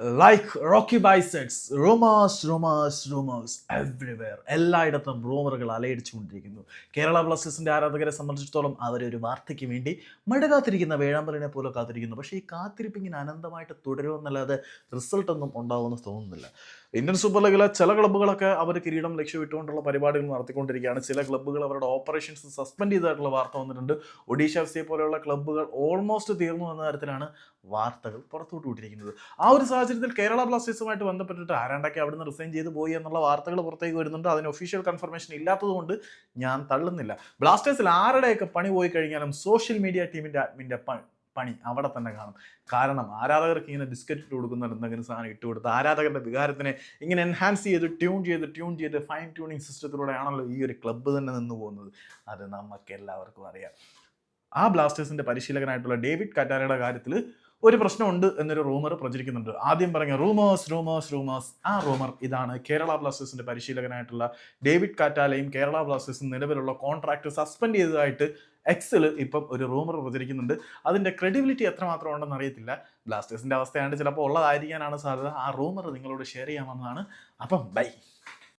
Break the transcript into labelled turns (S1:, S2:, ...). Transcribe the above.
S1: Like Rocky ബൈസെറ്റ്സ് rumours rumours rumours everywhere എല്ലായിടത്തും റൂമറുകൾ അലയടിച്ചുകൊണ്ടിരിക്കുന്നു. കേരള ബ്ലാസ്റ്റേഴ്സിന്റെ ആരാധകരെ സംബന്ധിച്ചിടത്തോളം അവരൊരു വാർത്തയ്ക്ക് വേണ്ടി മടുകാത്തിരിക്കുന്ന വേഴാമ്പലിനെ പോലെ കാത്തിരിക്കുന്നു. പക്ഷേ ഈ കാത്തിരിപ്പ് ഇങ്ങനെ അനന്തമായിട്ട് തുടരുമെന്നല്ലാതെ റിസൾട്ടൊന്നും ഉണ്ടാവുമെന്ന് തോന്നുന്നില്ല. ഇന്ത്യൻ സൂപ്പർ ലീഗിലെ ചില ക്ലബ്ബുകളൊക്കെ അവർ കിരീടം ലക്ഷ്യമിട്ടുകൊണ്ടുള്ള പരിപാടികൾ നടത്തിക്കൊണ്ടിരിക്കുകയാണ്. ചില ക്ലബ്ബുകൾ അവരുടെ ഓപ്പറേഷൻസ് സസ്പെൻഡ് ചെയ്തതായിട്ടുള്ള വാർത്ത വന്നിട്ടുണ്ട്. ഒഡീഷ എഫ് സി പോലെയുള്ള ക്ലബ്ബുകൾ ഓൾമോസ്റ്റ് തീർന്നു എന്ന തരത്തിലാണ് വാർത്തകൾ പുറത്തുവിട്ട് വിട്ടിരിക്കുന്നത്. ആ ഒരു സാഹചര്യത്തിൽ കേരള ബ്ലാസ്റ്റേഴ്സുമായിട്ട് ബന്ധപ്പെട്ടിട്ട് ആരാണ്ടൊക്കെ അവിടുന്ന് റിസൈൻ ചെയ്തു പോയി എന്നുള്ള വാർത്തകൾ പുറത്തേക്ക് വരുന്നുണ്ട്. അതിന് ഒഫീഷ്യൽ കൺഫർമേഷൻ ഇല്ലാത്തതുകൊണ്ട് ഞാൻ തള്ളുന്നില്ല. ബ്ലാസ്റ്റേഴ്സിൽ ആരുടെയൊക്കെ പണി പോയി കഴിഞ്ഞാലും സോഷ്യൽ മീഡിയ ടീമിന്റെ അഡ്മിന്റെ പണി അവിടെ തന്നെ കാണും. കാരണം ആരാധകർക്ക് ഇങ്ങനെ ബിസ്ക്കറ്റ് ഇട്ട് കൊടുക്കുന്ന എന്തെങ്കിലും സാധനം ഇട്ട് കൊടുത്ത് ആരാധകരുടെ വികാരത്തിനെ ഇങ്ങനെ എൻഹാൻസ് ചെയ്ത് ട്യൂൺ ചെയ്ത് ട്യൂൺ ചെയ്ത് ഫൈൻ ട്യൂണിങ് സിസ്റ്റത്തിലൂടെയാണല്ലോ ഈ ഒരു ക്ലബ്ബ് തന്നെ നിന്ന് പോകുന്നത്. അത് നമുക്ക് എല്ലാവർക്കും അറിയാം. ആ ബ്ലാസ്റ്റേഴ്സിന്റെ പരിശീലകനായിട്ടുള്ള ഡേവിഡ് കറ്റാരയുടെ കാര്യത്തിൽ ഒരു പ്രശ്നമുണ്ട് എന്നൊരു റൂമർ പ്രചരിക്കുന്നുണ്ട്. ആദ്യം പറഞ്ഞ റൂമേഴ്സ് റൂമേഴ്സ് റൂമേഴ്സ് ആ റൂമർ ഇതാണ് കേരള ബ്ലാസ്റ്റേഴ്സിന്റെ പരിശീലകനായിട്ടുള്ള ഡേവിഡ് കാറ്റാലയും കേരള ബ്ലാസ്റ്റേഴ്സും നിലവിലുള്ള കോൺട്രാക്ട് സസ്പെൻഡ് ചെയ്തതായിട്ട് എക്സിൽ ഇപ്പം ഒരു റൂമർ പ്രചരിക്കുന്നുണ്ട്. അതിന്റെ ക്രെഡിബിലിറ്റി എത്രമാത്രം ഉണ്ടെന്ന് അറിയത്തില്ല. ബ്ലാസ്റ്റേഴ്സിന്റെ അവസ്ഥയാണ്ട് ചിലപ്പോൾ ഉള്ളതായിരിക്കാനാണ് സാധ്യത. ആ റൂമർ നിങ്ങളോട് ഷെയർ ചെയ്യാമെന്നാണ്. അപ്പം ബൈ